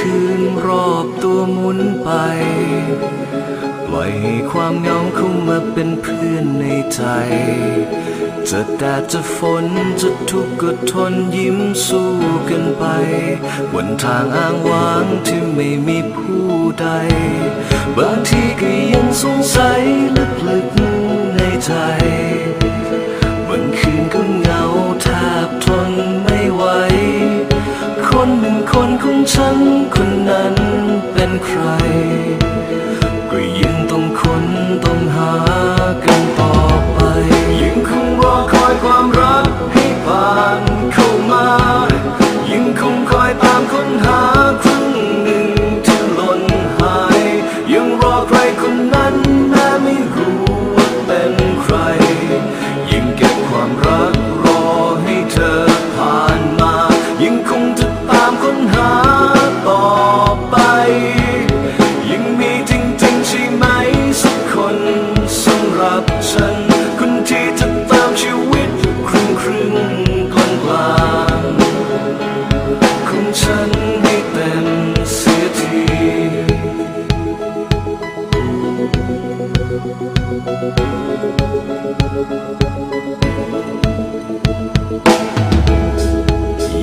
คืนรอบตัวหมุนไป ปล่อยให้ความเงาเข้ามาเป็นเพื่อนในใจ จะแดดจะฝนจะทุกข์ก็ทนยิ้มสู้กันไปบนทางอ้างว้างที่ไม่มีผู้ใด บางทีก็ยังสงสัย มึงคนของฉันคนนั้นเป็นใคร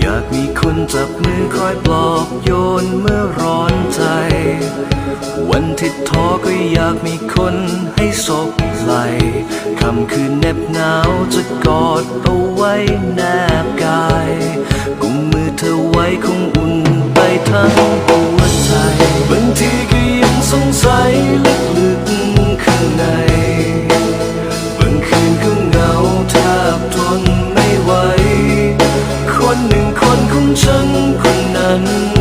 อยากมีคนจับมือคอยปลอบโยนเมื่อร้อนใจ วันที่ท้อก็อยากมีคนให้สบไหลคำคืนเน็บหนาวจะกอดเอาไว้แนบกายกุมมือเธอไว้คงอุ่นไปทั้งหัวใจ ไหว คนหนึ่งคนของฉันคนนั้น